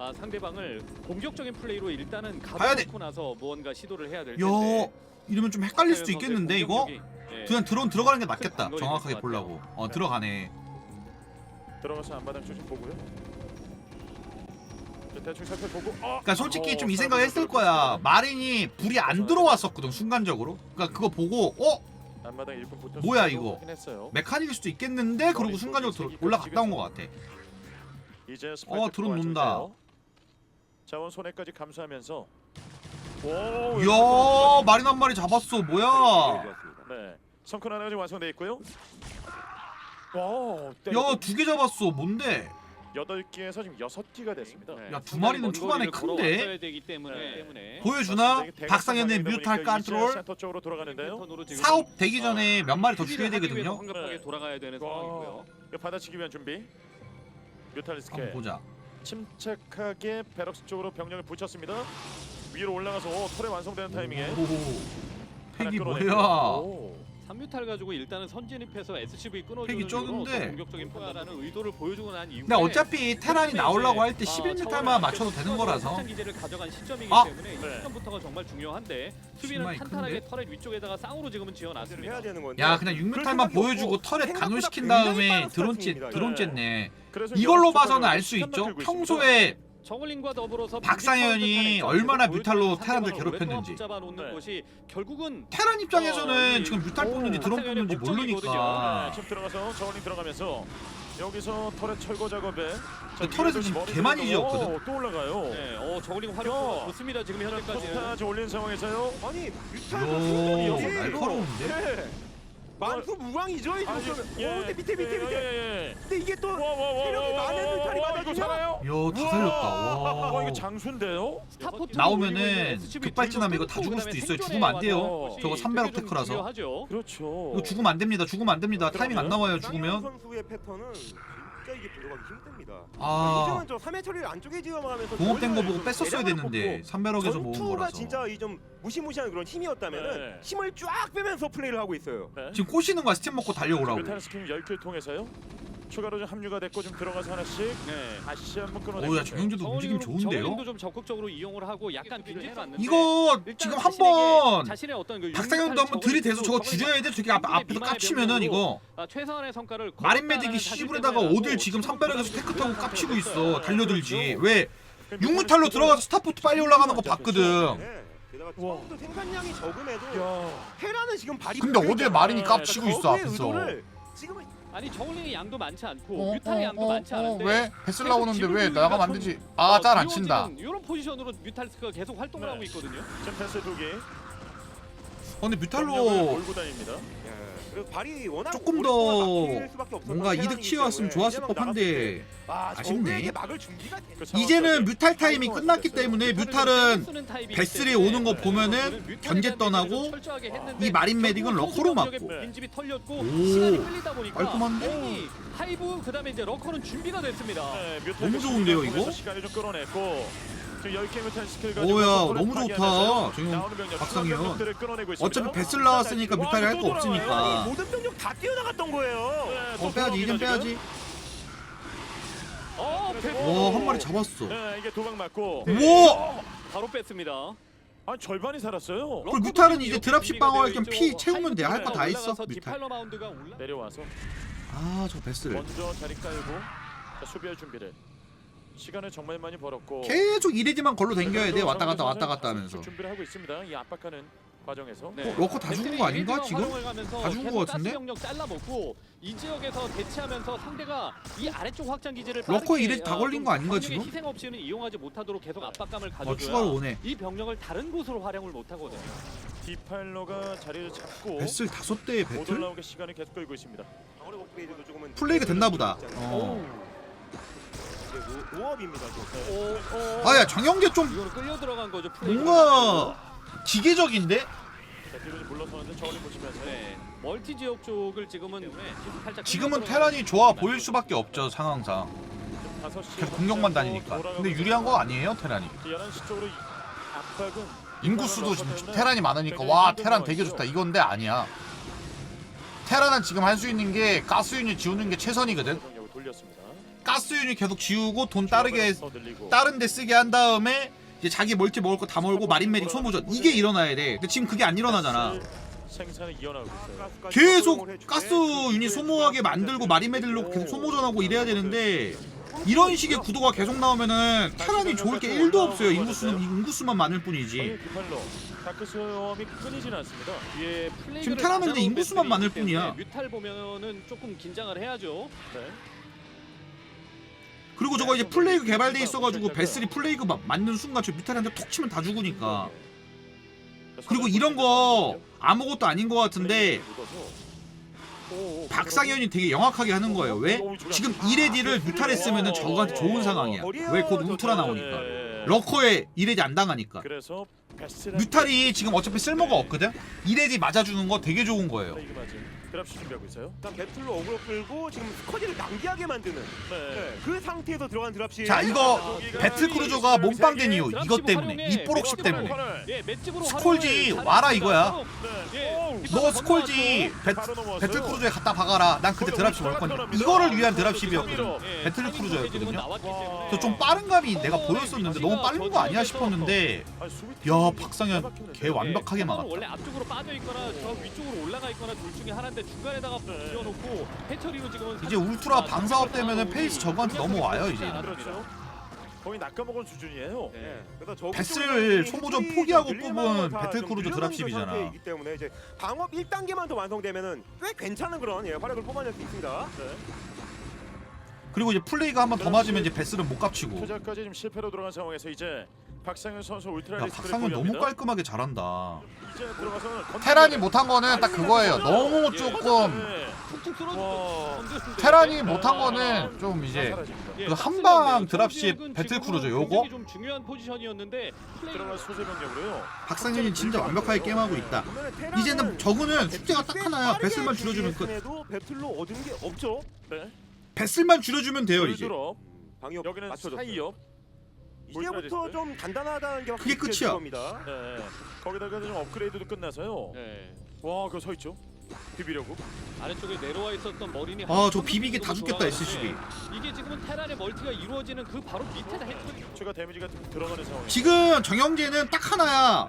아, 상대방을 공격적인 플레이로 일단은 가야 돼. 가둬놓고 나서 무언가 시도를 해야 될야 텐데. 이러면 좀 헷갈릴 수도 있겠는데 이거? 예. 그냥 드론 들어가는 게 낫겠다. 정확하게 될것 같아요. 보려고. 어 네. 들어가네. 들어가서 안바닥 조심 보고요. 자, 대충 살펴보고. 어! 그러니까 솔직히 어, 좀이 생각 했을 거야. 마린이 불이 안 들어왔었거든 순간적으로. 그러니까 그거 보고 어 안바닥 1분 붙어. 뭐야, 이거? 확인했어요. 메카닉일 수도 있겠는데 그러고 순간적으로 들어- 올라갔다 온 것 같아. 이제 어, 드론 논다. 자원 손해까지 감수하면서. 오. 이야 마린 한 마리 잡았어. 뭐야? 네. 성큰 하나가 지금 완성돼 있고요. 와. 야 두 개 잡았어. 뭔데? 여덟 개에서 지금 여섯 개가 됐습니다. 네. 야, 두 마리는 먼 초반에 거리를 큰데? 걸어왔어야 되기 때문에, 네. 때문에 보여주나? 박상현의 뮤탈 보니까 이제 컨트롤. 센터 쪽으로 돌아가는데요. 지금 사업 되기 전에 몇 마리 더 수비를 죽여야 하기 위해서 되거든요. 황급하게 네. 돌아가야 되는 와. 상황이고요. 이거 받아치기 위한 준비. 한번 뮤탈리스케 보자. 침착하게 베럭스 쪽으로 병력을 붙였습니다. 위로 올라가서 오, 털에 완성되는 타이밍에 오. 하나 팩이 끌어내고요. 뭐야? 오. 3뮤탈 가지고 일단은 선진입해서 SCV 끊어주는 팩이. 어떤 공격적인 플레이라는 의도를 보여주고 난 이후에 근데 어차피 테란이 나오려고 할때 아, 11m만 처음에 맞춰도 되는 거라서. 기제를 가져간 시점이기 아! 때문에 이 네. 시점부터가 정말 중요한데 수비는 탄탄하게 큰데? 터렛 위쪽에다가 쌍으로 지금은 지어놨습니다. 해야 되는 건데. 야 그냥 6m만 보여주고 터렛 간호시킨 다음에 드론 째 드론 쨌네. 그래서 이걸로 봐서는 쪽으로 알수 시간만 있죠. 끌고 있습니다. 평소에 정글링과 더불어서 박상현이 얼마나 뮤탈로 테란들 괴롭혔는지. 네. 것이 결국은 테란 입장에서는 어, 지금 뮤탈 오, 뽑는지 드론 박상현의 뽑는지. 모르니까. 네, 지금 들어가서 저울링 들어가면서 여기서 터렛 철거 작업에 자, 위에서 지금 머리 개 많이 들어가고, 지었거든? 오, 또 올라가요. 네, 어 저글링 야. 활용 좋습니다. 지금 현재까지는. 포스타지 올린 상황에서요. 아니 뮤탈도 생존이 날카로운데? 네. 만수 무왕이죠 이 아니, 정도면. 예. 오 근데 밑에 밑에 예, 밑에. 예, 예. 근데 이게 또 와, 와, 와, 체력이 와, 많은 와, 뮤탈이 와, 이거 맞아주면? 살아요? 이야 다 살렸다. 와, 와. 이거 장수인데요? 스타포트 나오면은 급발진하면 이거 다 죽을 수도 있어요. 죽으면 안 돼요. 저거 삼배럭 테크라서. 중요하죠. 그렇죠. 이거 죽으면 안 됩니다. 죽으면 안 됩니다. 타이밍 안 나와요. 죽으면. 선수의 패턴은 진짜 이게 들어가기 힘듭니다. 아. 이제는 저 3회 처리를 안쪽에 지어가면서 공업된 거 보고 좀 뺐었어야 뽑고 3배럭에서 모은 전투가 거라서. 진짜 이 좀 무시무시한 그런 힘이었다면은 네. 힘을 쫙 빼면서 플레이를 하고 있어요. 네. 지금 꼬시는 거야. 스팀 먹고 달려오라고. 메탈 스킨 10개를 통해서요. 추가로 좀 합류가 됐고 좀 들어가서 하나씩 네. 다시 한번 끊어내고 오야 정영주도 움직임 좋은데요? 저글링도 좀 적극적으로 이용을 하고 약간 빈집했는데 이거 지금 한번 자신의 어떤 그 박상현도 한번 들이대서 저거 죽여야 돼. 저기 앞, 앞에서 깝치면은 이거 아, 최선의 성과를 마린 거뒀다라는 메딕이 사실 시불에다가 때문에 어딜 지금 지금 3배럭에서 테크 타고 깝치고 있어. 네, 달려들지. 그렇죠. 왜? 육무탈로 들어가서 스타포트 빨리 올라가는 거 봤거든. 네. 우와. 처음부터 생산량이 적음에도 야. 테라는 지금 발이 근데 어디에 마린이 깝치고 있어 거기에 앞에서. 지금은 아니 저글링의 양도 많지 않고 어, 뮤탈의 어, 양도 어, 많지 어, 않은데 왜? 계속 나오는데 지금 왜 우리가 나가면 안 좀- 되지? 아, 짤안 어, 친다. 이런 포지션으로 뮤탈스가 계속 활동을 네. 하고 있거든요. 지금 패스 두 개. 어, 근데 병력을 뮤탈로 몰고 다닙니다. 예. 워낙 조금 더 뭔가 이득 취해왔으면 좋았을 법한데 아, 아쉽네. 그 상황까지. 이제는 뮤탈 타임이 끝났기 때문에 뮤탈은 베슬이 오는 거 네. 보면은 견제 떠나고 이 마린 메딕은 러커로 맞고. 오. 깔끔한데? 이 하이브 그다음에 이제 러커는 준비가 됐습니다. 네, 너무 그 좋은데요, 이거? 시간을 좀 끌어냈고 지금 10개 뮤탈 스킬 가지고 오야, 너무 좋다. 지금 박상현. 어차피 베슬 나왔으니까 와, 뮤탈이 할또 거. 없으니까. 모든 병력 다 뛰어나갔던 거예요. 네, 또어 빼야지 이젠 빼야지. 지금. 어, 그래서- 패스. 와한 마리 잡았어. 네, 이게 도박 맞고. 우와! 바로 뺐습니다. 아 절반이 살았어요. 그리고 뮤탈은 이제 드랍십 방어할 겸 피 채우면 돼. 할 거 다 있어. 뮤탈. 디팔러 마운드가 올라. 내려와서 아 저 베슬. 먼저 자리 깔고 자, 수비할 준비를. 시간을 정말 많이 벌었고. 계속 이레디만 걸로 댕겨야 돼. 왔다 갔다 왔다 갔다 하면서. 준비를 하고 있습니다. 이 압박하는 과정에서. 네. 러커 다 죽은 거 아닌가, 베슬이 지금? 가면서 다 죽은 거 같은데? 병력 잘라먹고 이 지역에서 대치하면서 상대가 이 아래쪽 확장 기지를 빠르게, 이래 다 어, 걸린 좀거 아닌가, 지금? 희생 없이는 이용하지 못하도록 계속 압박감을 어 가져줘야 추가로 오네. 이 병력을 다른 곳으로 활용을 못 하거든요. 디팔로가 자리를 잡고 베슬 다섯 대의 못 배틀? 올라오게 시간을 계속 끌고 있습니다. 조금은 플레이가 됐나 보다. 이제 어. 로- 로업입니다. 또. 오, 오. 아야 정영재 좀 이거는 끌려 들어간 거죠. 플레이가. 뭔가 기계적인데? 자, 뒤로 좀 물러서는데 저울이 보시면서 네. 멀티 지역 쪽을 지금은 살짝 지금은 테란이 좋아 보일 수밖에 없죠 상황상. 지금 5시 계속 공격만 다니니까. 근데 유리한 거 아니에요 테란이? 11시 쪽으로 이 압박은 인구수도 지금 테란이 많으니까 와 테란 되게 좋다 이건데 아니야. 테란은 지금 할 수 있는 게 가스 유닛 지우는 게 최선이거든. 가스 유닛 계속 지우고 돈 따르게. 다른 데 쓰게 한 다음에 이제 자기 멀티 먹을 거 다 먹고 마린 메딕 소모전 이게 일어나야 돼. 근데 지금 그게 안 일어나잖아. 생산을 이어나가고 있어요. 계속 가스 유닛 소모하게 만들고 마린 메딜로 계속 소모전하고 이래야 되는데 이런 식의 구도가 계속 나오면은 테란이 좋을 게 1도 없어요. 인구수는 인구수만 많을 뿐이지. 플레이를 지금 테라는 인구수만 많을 뿐이야. 뮤탈 보면은 조금 긴장을 해야죠. 네. 그리고 저거 이제 플레이그 개발돼 있어가지고 베슬이 플레이그 막 맞는 순간 저 뮤탈한테 톡 치면 다 죽으니까. 그리고 이런 거 아무것도 아닌 것 같은데 박상현이 되게 영악하게 하는 거예요. 왜? 지금 이레디를 뮤탈에 쓰면은 저거한테 좋은 상황이야. 왜 곧 울트라 나오니까. 러커에 이레디 안 당하니까. 뮤탈이 지금 어차피 쓸모가 없거든. 이레디 맞아주는 거 되게 좋은 거예요. 드랍시 준비하고 있어요. 일단 배틀로 어그로 끌고 지금 스쿼드를 낭비하게 만드는 네. 네, 그 상태에서 들어간 드랍시 자 이거 배틀 크루저가 몸빵된 이유 이것 때문에 이뽀록십 때문에. 예, 맷집으로 스콜지 와라. 이거야. 예, 너 스콜지 배. 배틀 크루저에 갖다 박아라. 난 그때 드랍십 올 건데 이거를 위한 드랍십이었거든. 예, 배틀 타이밍 크루저였거든요. 지금은 나왔기 때문에. 그래서 좀 빠른 감이 내가 보였었는데 너무 빠른 거 아니야 싶었는데 수비 야 박상현. 개 완벽하게 예, 막았다. 원래 앞쪽으로 빠져 있거나 저 위쪽으로 올라가 있거나 둘 중에 하나인데 중간에다가 비워놓고 해처리로 지금은 이제 울트라 방사업 되면은 페이스 저거한테 넘어와요, 이제. 그렇죠. 거의 낚아먹은 수준이에요. 네. 저기 베슬 쪽으로 소모전 포기하고 뽑은 다 배틀 좀 크루저 늘려놓은 드랍십이잖아. 그 상태이기 때문에 이제 방업 1단계만 더 완성되면은 꽤 괜찮은 그런 예, 활약을 뽑아낼 수 있습니다. 네. 그리고 이제 플레이가 한 번 더 맞으면 이제 베스는 못 갚치고. 투자까지 지금 실패로 들어간 상황에서 이제 박상현 선수 울트라 야 리스크를 박상현 너무 보유합니다. 깔끔하게 잘한다. 이제 들어가서는 건드리고 테란이 못한 거는 딱 그거예요. 너무 조금 네. 툭툭 와. 쓸어주고 테란이 못한 거는 좀 이제 사라집니다. 예, 그 한방 가스는 드랍십 지역은 배틀 지금은 크루저 요거? 좀 중요한 포지션이었는데 들어간 소재 병력으로요. 박상현이 진짜 완벽하게 게임하고 있다. 이제는 저거는 숙제가 딱 하나야. 베슬만 줄여주면 끝. 배틀로 얻은 게 없죠. 네. 베슬만 줄여주면 돼요 이제. 여기는 맞춰줬어요. 사이업. 이제부터 좀 단단하다는 게 그게 끝이야. 겁니다. 네. 거기다가 좀 업그레이드도 끝나서요. 예, 와, 그거 서 있죠. 비비려고. 아래쪽에 내려와 있었던 머리니 아, 저 비비기 다 죽겠다, SCB. 이게 지금은 테란의 멀티가 이루어지는 그 바로 밑에다 해처리 추가 데미지가 좀 들어가는 상황. 지금 정영재는 딱 하나야.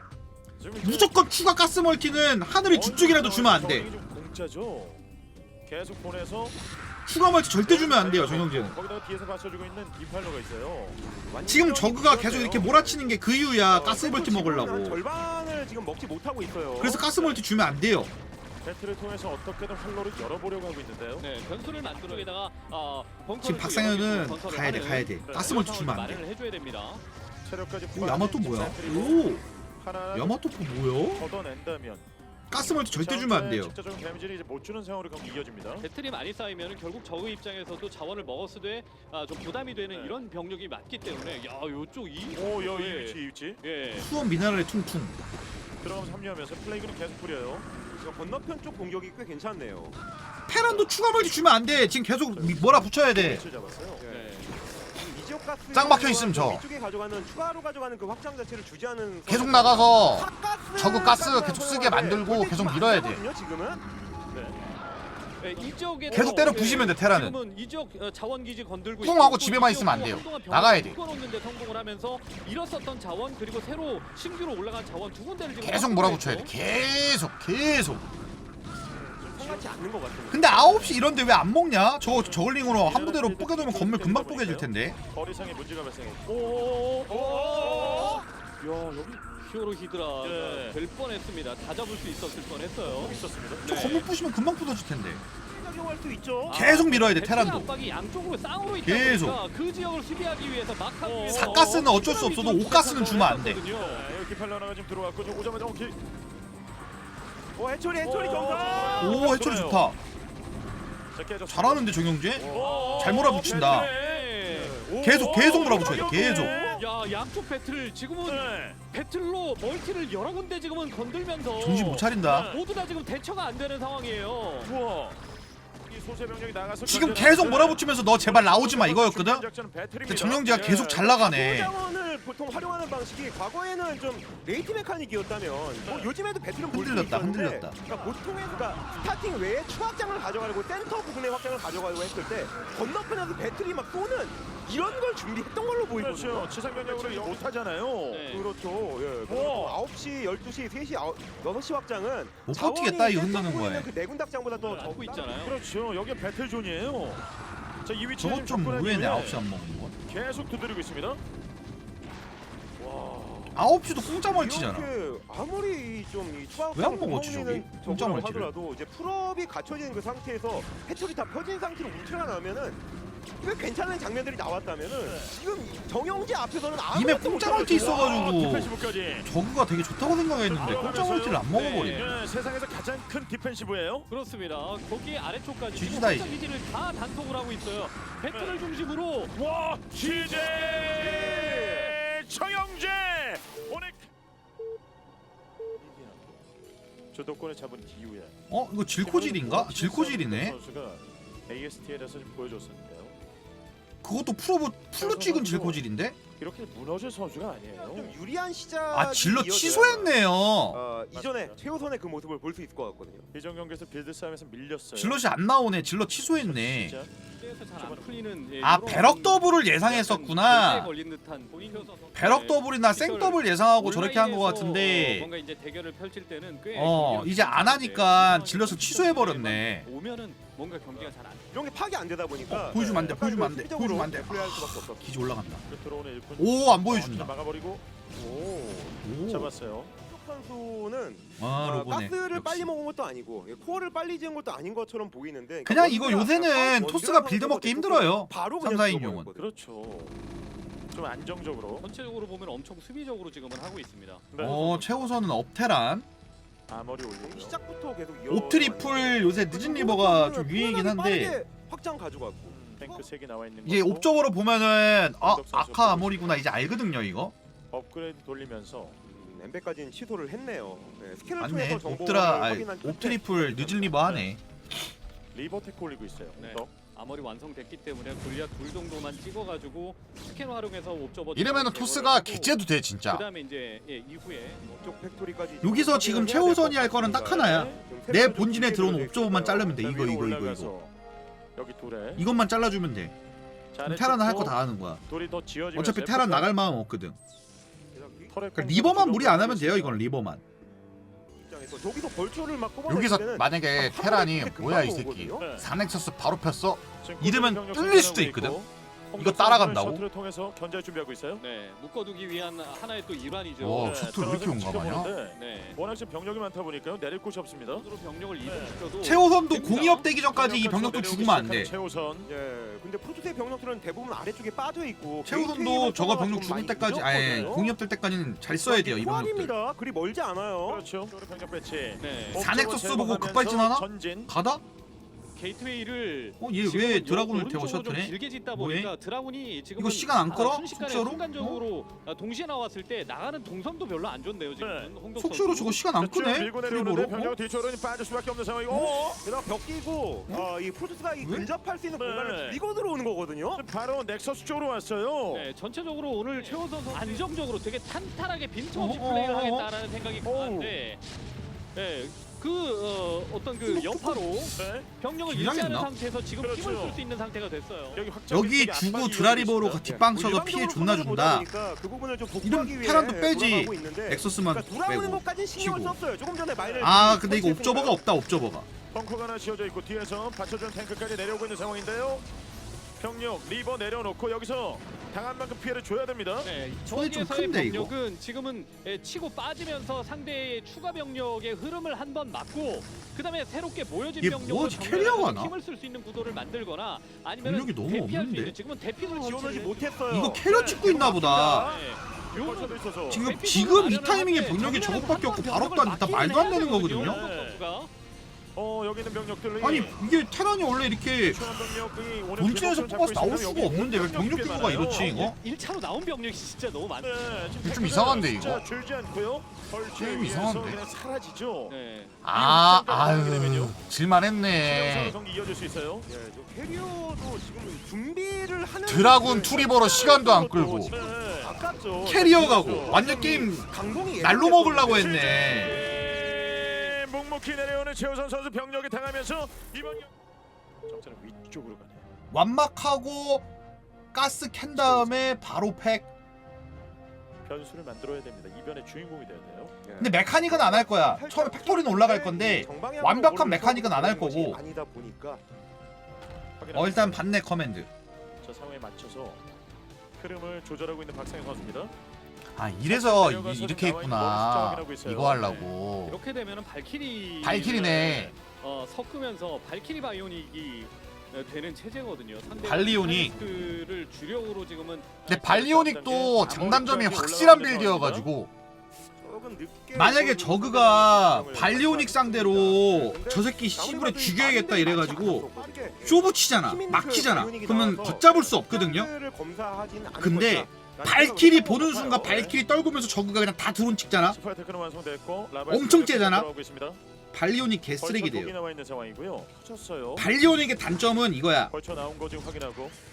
무조건 추가 가스 멀티는 하늘이 죽죽이라도 주면 안 돼. 공짜죠. 계속 보내서 추가 멀티 절대 주면 안 돼요 정영재는. 거기다가 뒤에서 받쳐주고 있는 디팔로가 있어요. 지금 저그가 계속 이렇게 몰아치는 게 그 이유야 가스 멀티 먹으려고. 절반을 지금 먹지 못하고 있어요. 그래서 가스 멀티 주면 안 돼요. 배틀을 통해서 어떻게든 활로를 열어보려고 하고 있는데요. 네, 변수를 만들어게다가 어, 벙커를 지금 박상현은 가야 돼 가야 돼. 네. 가스 멀티 주면 안 마련을 돼. 해줘야 됩니다. 체력까지 오 야마토 뭐야? 오 하나 야마토포 뭐야? 걷어낸다면 가스 멀티 절대 주면 안 돼요. 직접적인 데미지를 이제 못 주는 상황으로 그럼 이어집니다. 배틀이 많이 쌓이면 결국 저그 입장에서도 자원을 먹었을 때 아, 좀 부담이 되는 네. 이런 병력이 맞기 때문에 야 요쪽 이 오, 여, 이 예. 위치, 이 위치. 예. 수원 미나랄의 퉁퉁. 들어가면서 합류하면서 플레이그는 계속 뿌려요. 지금 건너편 쪽 공격이 꽤 괜찮네요. 테란도 추가 멀티 주면 안 돼. 지금 계속 미- 뭐라 붙여야 돼. 위치를 잡았어요. 네. 짱 박혀 있음, 저. 이쪽에 가져가는 추가로 가져가는 그 확장 자체를 주지 않은 계속 나가서 저그 가스 계속 쓰게 만들고 계속 밀어야 안 돼. 지금은 네, 이 지역에 계속 때려 부시면 돼, 테라는. 지금은 이 지역 어, 자원 기지 건들고 쿵 하고 있고 집에만 이 있으면 안 돼요. 한동안 병력을 나가야 돼. 묶어놓는데 성공을 하면서 잃었었던 자원 그리고 새로 신규로 올라간 자원 두 군데를 지금 계속 몰아붙여야 돼. 계속 계속. 성같지 않는 것 같습니다. 근데 9시 이런데 왜 안 먹냐? 저 저글링으로 한 부대로 뽀개두면 건물 금방 뽀개질 텐데. 거리상의 문제가 발생했고. 오오오오 야, 여기 히어로 히드라 예. 될 뻔했습니다. 다 잡을 수 있었을 뻔했어요. 있었습니다. 저 건물 부시면 금방 부서질 텐데. 작용할 수 있죠. 계속 밀어야 돼, 테란도. 압박이 양쪽으로 쌍으로 있다 계속. 보니까 그 지역을 수비하기 위해서 막하기 위해서 사가스는 어쩔 수 없어도 오가스는 주면 안 돼. 네, 여기 팔라나가 지금 들어왔고 좀 오자마자 오케이. 오 해철이 오, 정상. 오 해철이 좋다. 잘하는데 정영재? 오, 잘 몰아붙인다. 네. 오, 계속 계속 오, 몰아붙여야 돼. 계속. 야 양쪽 배틀 지금은 네. 배틀로 멀티를 여러 군데 지금은 건들면서 정신 못 차린다. 모두 다 지금 대처가 안 되는 상황이에요. 우와. 지금 계속 몰아붙이면서 너 제발 나오지 마 이거였거든. 작전은 배틀입니다. 근데 정영재가 예. 계속 잘 나가네. 보통 활용하는 방식이 과거에는 좀 레이트 메카닉이었다면 뭐 요즘에도 배틀은 볼수 흔들렸다, 있었는데 흔들렸다. 그러니까 보통의 그러니까 스타팅 외에 추가 확장을 가져가려고 센터 부분의 확장을 가져가려고 했을 때 건너편에서 배틀이 막 쏘는 이런 걸 준비했던 걸로 보이거든요. 그렇죠. 지상 병력으로 이거 못 하잖아요. 네. 그렇죠. 예. 와. 9시, 12시, 3시, 6시 확장은 못 버티겠다, 자원이 흔드는 거에. 그 내군 닭장보다 더 네, 갖고 있잖아요. 그렇죠. 여기 배틀 존이에요. 자, 이 위치에 저것 좀 의외네 9시 안 먹는 건 계속 두드리고 있습니다. 와. 9시도 공짜 멀티잖아 아무리 좀이 왜안 먹었지, 저기? 공짜 멀티를. 하더라도 이제 풀업이 갖춰진 그 상태에서 해철이 다 펴진 상태로 울트라가 나면은 꽤 괜찮은 장면들이 나왔다면은 지금 정영재 앞에서는 이메 아무것도 공짜 못하고 멀티 있어요. 있어가지고 디펜시브까지. 저그가 되게 좋다고 생각했는데 공짜 멀티를 안 먹어버리네 네, 세상에서 가장 큰 디펜시브예요. 그렇습니다. 거기 아래쪽까지 지지다, 이제. 기지를 다 단속을 하고 있어요. 배틀을 중심으로 와, 시제 정영재 오늘 주도권을 잡은 이후에 어? 이거 질코질인가? 질코질이네 선수가 ASTL에서 좀 보여줬었는데요. 그것도 프로 풀로 찍은 질코질인데? 이렇게 무너질 선수가 아니에요. 좀 유리한 시작. 아 질러 취소했네요 어, 이전에. 최우선의 그 모습을 볼 수 있을 것 같거든요. 이전 경기에서 빌드 싸움에서 밀렸어요. 질럿이 안 나오네 질럿 취소했네 진짜. 에서 잘안 풀리는 예, 아 배럭 더블을 예상했었구나 배럭 네. 더블이나 생 더블 예상하고 저렇게 한 것 같은데 뭔가 이제 대결을 펼칠 때는 꽤 어, 이제 안 하니까 질럿을 취소해 버렸네. 오면은 뭔가 경기가 잘안 이런 게 파악이 안 되다 보니까 어, 보여주면 안 돼, 약간 보여주면 안그 돼, 수비적으로 보여주면 안 돼. 플레이할 수밖에 없었어. 기지 올라간다 그 들어오는 일꾼. 오안 어, 보여준다 막아버리고 오. 오. 잡았어요. 쪽 선수는 아 어, 로보네 가스를 역시. 빨리 먹은 것도 아니고 예, 코어를 빨리 지은 것도 아닌 것처럼 보이는데 그냥 이거 요새는 토스가 빌드 먹기 힘들어요. 바로 삼, 그냥 사인 죽어버렸거든요. 용은. 그렇죠. 좀 안정적으로. 전체적으로 보면 엄청 수비적으로 지금은 하고 있습니다. 네. 어 최우선은 업테란 아머리 올리고요. 시작부터 계속 이어 옵트리플 요새 늦은 리버가 좀 유행이긴 한데 확장 가져갔고 음, 탱크 3개 나와 있는 이게 거고. 옵적으로 보면은 아 아카 아모리구나 이제 알거든요 이거 업그레이드 돌리면서 음, 엠베까지는 취소를 했네요. 네, 스캔을 맞네 통해서 정보를 옵드라 아니, 확인한 끝에 옵트리플 늦은 리버 하네 리버 테크 올리고 있어요. 네. 더. 아머리 완성됐기 때문에 골리앗 둘 정도만 찍어가지고 스캔 활용해서 옵저버 이러면은 토스가 개째도 돼 진짜. 그다음에 이제 예, 이후에 뭐쪽 팩토리까지 여기서 지금 최우선이 할 거는 딱 하나야. 좀내 본진에 좀 들어온 옵저버만. 자르면 돼. 이거 이거 이거 이거. 여기 둘에. 이것만 잘라주면 돼. 자, 그럼 테란은 할 거 다 하는 거야. 돌이 더 지어지면서 어차피 테란 나갈 마음 없거든. 그러니까 리버만 무리 안 하면 돼요 이건 리버만 저기서 벌초를 막 뽑아낼 여기서 때는 만약에 한 테란이 뭐야 이. 새끼 네. 사넥서스 바로 폈어 이러면 뚫릴 수도 있거든. 이거 따라간다고? 셔틀을 통해서 견제 준비하고 있어요. 네 묶어두기 위한 하나의 또 일환이죠. 와, 네, 셔틀 왜 이렇게 들어가서 용감하냐? 지켜보는데 네. 워낙 지금 병력이 많다 보니까요 내릴 곳이 없습니다. 으로 병력을 이동시켜도 최우선도 됩니다. 공이 업 되기 전까지 이 병력도 죽으면 안돼 시작하는 최우선. 예, 근데 프로토스의 병력들은 대부분 아래쪽에 빠져 있고 최우선도 저거 병력 죽을 때까지 아예 공이 업 될 때까지는 잘 써야 돼요 이 병력들 포함입니다. 그리 멀지 않아요. 그렇죠. 병력 배치. 네. 옵저버 보고 제거하면서 급발진 하나? 전진. 가다? 게이트웨이를 어, 얘 왜 지금은 드라군을 요- 태워, 오른쪽으로 좀 셔틀에? 길게 짓다 뭐해? 보니까 드라군이 지금 이거 시간 안 끌어? 순식간에 속셔로? 순간적으로 아, 동시에 나왔을 때 나가는 동선도 별로 안 좋네요 지금 네. 홍덕 선수. 저거 시간 안 자, 쭉 끄네 밀고 내려오는데 트리버로 병력 어? 뒤쪽으로 빠질 수밖에 없는 상황이고. 어? 게다가 벽 끼고 어, 이 프로토스가 이 왜? 근접할 수 있는 네. 공간을 밀고 들어오는 거거든요. 바로 넥서스 쪽으로 왔어요. 네, 전체적으로 오늘 최호선 선수 안정적으로 되게 탄탄하게 빈틈없이 어 어, 플레이를 어 어. 하겠다라는 생각이 강한데 네, 그 어, 어떤 그 여파로 네. 병력을 길하겠나? 유지하는 상태에서 지금 그렇죠. 힘을 쓸 수 있는 상태가 됐어요. 여기 여기 주고 압박이 드라리버로 뒷방 뭐 쳐서 피해 존나 준다 보니까 그 부분을 좀 이름 복구하기 위해 테란도 빼지. 돌아가고 있는데 엑소스만 그러니까 돌아오는 빼고 것까지 신경을 치고. 썼어요. 조금 전에 마인을 아 근데 이거 옵저버가 없다 옵저버가 벙커가 하나 지어져 있고 뒤에서 받쳐주는 탱크까지 내려오고 있는 상황인데요. 병력 리버 내려놓고 여기서 당한 만큼 피해를 줘야 됩니다. 네, 손이 좀 저기에서의 큰데, 이거? 병력은 지금은 예, 치고 빠지면서 상대의 추가 병력의 흐름을 한 번 막고 그다음에 새롭게 모여진 이게 병력으로 뭐지? 정면에서 캐리어가 하나? 힘을 쓸 수 있는 구도를 만들거나 아니면 병력이 너무 대피할 수 없는데? 있는 지금은 대피를 지원하지 못했어요. 이거 캐럿 찍고 있나 보다 네. 있어서 지금 지금 이 타이밍에 병력이 저것밖에 없고 바로 딴다 막기는 말도 안 되는 거거든요 선수가. 어 여기 있는 병력들이 아니 이게 테란이 원래 이렇게 본진에서 뽑아서 나올 수가 여기 없는데 왜 병력 꽤 규모가. 이렇지 이거? 1차로 나온 병력이 진짜 너무 많네. 네, 지금 좀 이상한데, 이거? 줄지 않고요. 벌채 게임 이상한데? 그냥 사라지죠. 네. 아 되면요. 아유 질만했네 경기 이어질 수 있어요. 예, 저 캐리어도 지금 준비를 하는 드라군 그 투리버로 시간도 안 끌고 네. 아. 캐리어 가고 완전 게임 날로 먹으려고 했네. 네, 묵묵히 내려오는 최우선 선수 병력이 당하면서 이번 경- 점차는 위쪽으로 가네요. 완막하고 가스 캔 다음에 바로 팩. 변수를 만들어야 됩니다. 이변의 주인공이 돼야 돼요. 근데 메카닉은 안 할 거야. 처음에 팩토리는 올라갈 건데 완벽한 메카닉은 안할 거고. 아니다 보니까 어 일단 봤네 커맨드. 저 상황에 맞춰서 흐름을 조절하고 있는 박상현 선수입니다. 아 이래서 이- 거 했구나. 이거 하려고. 이렇게 되면은 발키리 발키리네. 어, 섞으면서 발키리 바이오닉이 어, 되는 체제거든요. 발리오닉. 를 주력으로 지금은 근데 발리오닉도 장단점이 확실한 빌드여가지고 만약에 저그가 발리오닉 상대로 저 새끼 씨부레 죽여야겠다 이래가지고 쇼부 치잖아 막히잖아 그러면 걷잡을 수 없거든요 근데 발키리 보는 순간 발키리 떨구면서 저그가 그냥 다 드론 찍잖아 엄청 째잖아? 발리오닉 개쓰레기 돼요. 발리오닉의 단점은 이거야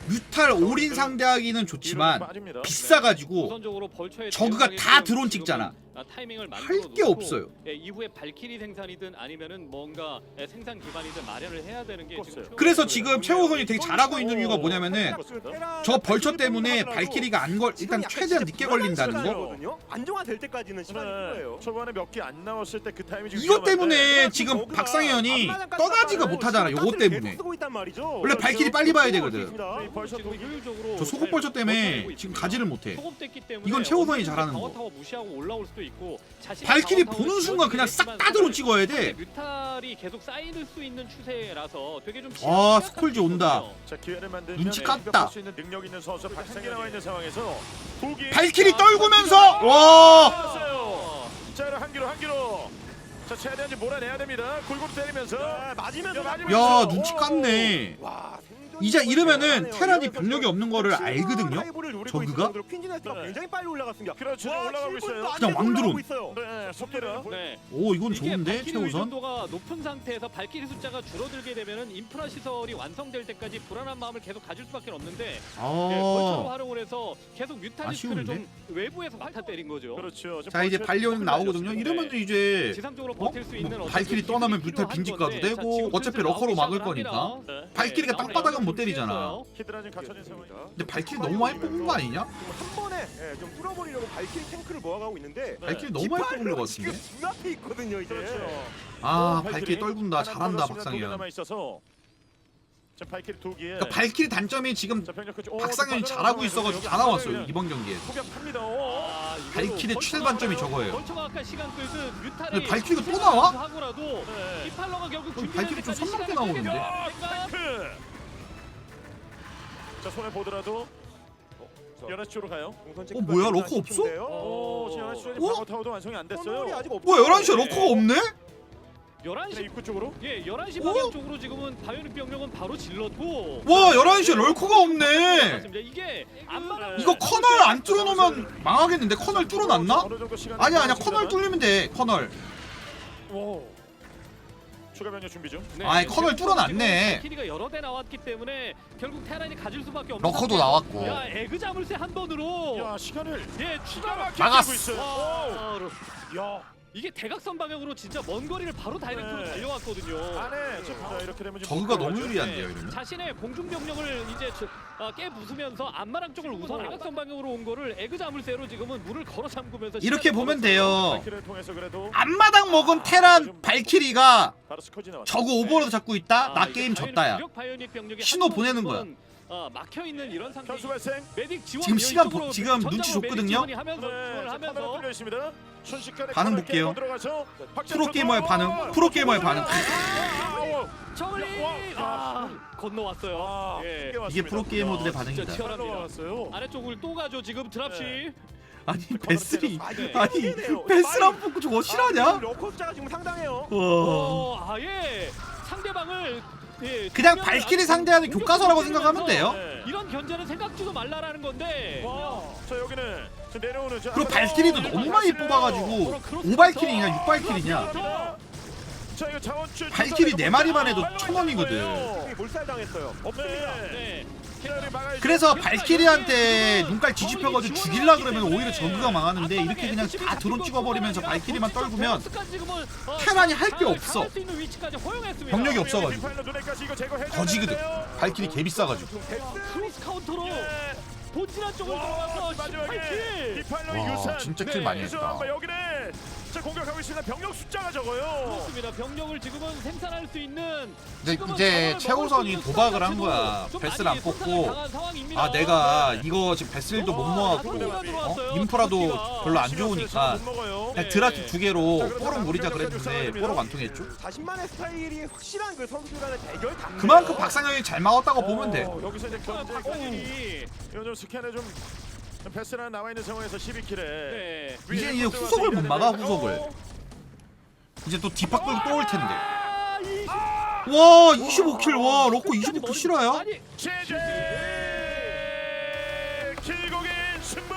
뮤탈 올인 상대하기는 좋지만. 비싸가지고 저그가 다 드론 찍잖아. 아, 타이밍을 할 만들어 게 놓고, 없어요. 예, 이후에 발키리 생산이든 아니면은 뭔가 예, 생산 기반이든 마련을 해야 되는 게 지금. 그래서 지금 최호선이 되게 잘하고 있는 이유가 뭐냐면은 저 벌처 때문에 그 발키리가 안 걸 일단 최대한 늦게 걸린다는 거. 안정화될 때까지는 시간이 네. 필요해요. 초반에 몇 개 안 나왔을 때 그 타이밍이 좀 이것 때문에 지금 박상현이 떠나지가 못하잖아 요거 때문에. 원래 발키리 빨리 봐야 되거든. 네, 저 소급 벌처 때문에 지금. 가지를 못해. 이건 최우선이 잘하는 거. 무시하고 올라올 수도 있고 발키리 보는 순간 그냥 싹 따드로 찍어야 돼 뮤탈이 계속 쌓일 수 있는 추세라서 되게 좀 아, 스콜지 온다. 자 기회를 만들면 눈치 네, 깠다. 공격할 수 있는 능력 있는 선수 박상현 나와 있는 상황에서 독이 발키리 떨구면서 와 나왔어요. 자 한 기로 한 기로. 자 최대한 좀 몰아내야 됩니다. 골고루 때리면서. 맞으면서 야 눈치 깠네 와, 이제 이러면은 테란이 병력이 없는 거를 알거든요 저그가? 퀸즈네스가 네. 굉장히 빨리 올라갔습니다. 그렇죠. 와, 올라가고 있어요. 그냥 왕드론. 네 속도를. 네. 오 이건 좋은데 최우선 의존도가 높은 상태에서 발키리 숫자가 줄어들게 되면은 인프라 시설이 완성될 때까지 불안한 마음을 계속 가질 수밖에 없는데 예, 벌처로 아 활용을 해서 계속 뮤탈리스크를 아쉬운데? 좀 외부에서 맡아 때린 거죠. 그렇죠. 자 이제 속을 나오거든요. 이러면 이제 지상적으로 어? 버틸 수 있는 뭐 어떤 발키리 그 떠나면 뮤탈 필요한 빈집 건데, 가도 자, 되고 어차피 러커로 막을 거니까. 네. 나오네요. 땅바닥은 못좀 때리잖아. 히드라 지금 갖춰진 상황입니다. 근데 발키리 너무 많이 뽑은 거 아니냐? 한 번에 예, 좀 뚫어버리려고 발키리 탱크를 모아가고 있는데 발키리 너무 많이 뽑은 거 지금 같은데 눈 앞에 있거든요 이제. 그렇죠. 아 어, 발키리 떨군다 하나 잘한다 박상현 남아 있어서. 자 발키리 두 개. 그러니까 발키리 단점이 지금 자 병력 끝- 오, 박상현이 또 잘하고 있어가지고. 다 나왔어요 이번 경기에. 오. 아, 발키리의 벌처가- 최단점이 저거예요. 벌처가 아까 시간 끌듯 뮤탈이 근데 발키리가 또 나와? 하고라도 네. 이팔러가 결국 발키리 좀 때까지 선망 때 시간을 나오는데? 끌게 되니까 탱크. 자 손에 보더라도 연하 쪽으로 가요. 어, 뭐야, 러커 없어? 오, 지금 연하 쪽에 어? 방어 타워도 완성이 안 됐어요. 아직 없. 뭐야 11시에 러커가 없네? 11시 그냥 입구 쪽으로. 예, 11시 어? 방향 쪽으로 지금은 바이오닉 병력은 바로 질렀고 와 11시에 럴커가 없네 맞습니다. 이게 안마랑 이거 커널 안 뚫어놓으면 망하겠는데 커널 뚫어놨나? 어느 정도 시간이 아니야 아니야. 커널 뚫리면 돼 커널 오. 추가 변경 준비 중. 네, 아이, 커널 지금 뚫어놨네. 키리가 여러 대 나왔기 때문에 결국 테란이 가질 수밖에 없는 러커도. 나왔고 야, 에그 자물쇠 한 번으로 야 시간을 예, 추가 막았어. 있어요. 와, 오. 야 이게 대각선 방향으로 진짜 먼 거리를 바로 다이렉트로 네. 달려왔거든요. 안에 자, 이렇게 되면 지금 저그가 너무 들어가죠. 유리한데요 이러면 네. 자신의 공중 병력을 이제 저- 아, 깨 부수면서 안마랑 쪽을 우선 대각선 방향으로 온 거를 에그 자물쇠로 지금은 물을 걸어 잠그면서 이렇게 보면. 돼요 발키를 통해서 그래도 앞마당 먹은 테란 발키리가 바로 스커지 나왔어. 저거 오버로드 잡고 있다? 아, 나 이게 게임 졌다야 신호 한 보내는 번씩 은, 아, 막혀 있는 이런 상태. 현수 발생. 메딕 지원 지금 시간 보- 지금 전장으로 눈치 메딕 줬거든요? 지원이 하면서 네, 지원을 자, 카메라 하면서 뚫려 있습니다. 순식간에 반응 코너 볼게요. 들어가서 프로게이머의. 반응 프로게이머의 반응. 저글링 와, 아, 건너왔어요. 아, 예. 이게. 프로게이머들의 진짜 반응이다 치열합니다. 올라왔어요. 아래쪽을 또 가죠 지금 드랍시. 네. 아니 베스리 네. 아니 베스랑 뽑고 저거 실하냐? 러커 숫자가 지금 상당해요. 와 어, 아예 상대방을 예, 그냥 발키리 상대하는 교과서라고 생각하면 돼요 네. 이런 견제는 생각지도 말라라는 건데. 와. 자 여기는 내려오는 저 그리고 발키리도 어, 너무 많이. 뽑아가지고 5발키리냐 6발키리냐 들어갑니다. 자 이거 자원줄 발길이 네 마리만 해도 아, 천 원이거든. 몰살당했어요. 없습니다. 네. 네. 막아야죠. 그래서 발키리한테 눈깔 뒤집혀가지고 죽일라 그러면 오히려 저그가 망하는데 이렇게 그냥 다 드론 찍어버리면서 발키리만 떨구면 테란이 할 게 없어. 병력이 없어가지고. 디파일러 눈에까지 이거 제거해줘야 거지거든. 되는데요. 발키리 개 비싸가지고. 크로스 카운터로 예. 본진한 쪽으로 들어가서 마지막에 18킬. 디파일러 와 유산 진짜 네, 킬 많이 그래서 했다. 자 공격하고 있습니다 병력 숫자가 적어요 그렇습니다. 병력을 지금은 생산할 수 있는 근데 지금은 이제 자원을 최우선이 먹을 수 있는 도박을 한 거야. 가지고 좀 베스를 많이 안 뽑고 손상을 당한 상황입니다. 아 내가 이거 지금 베슬도 못 다섯 개가 어? 인프라도 별로 안 좋으니까. 그냥 네. 드라트 두 개로 뽀록 노리자 그랬는데. 뽀록 안 통했죠. 자신만의 스타일이 확실한 그 선수들 간의 대결 당. 그만큼 박상현이 잘 막았다고 보면 돼. 어, 여기서 이제 견제 박상현이 이거 좀 스캔에 좀 패스나 나와 있는 상황에서 12킬에 네. 이제 이제 후속을 못 막아, 후속을. 이제 또 뒷박돌 또올 텐데. 아, 이 와 25킬 와 로코 25킬 실화야? 아니, 제제 길고긴 승부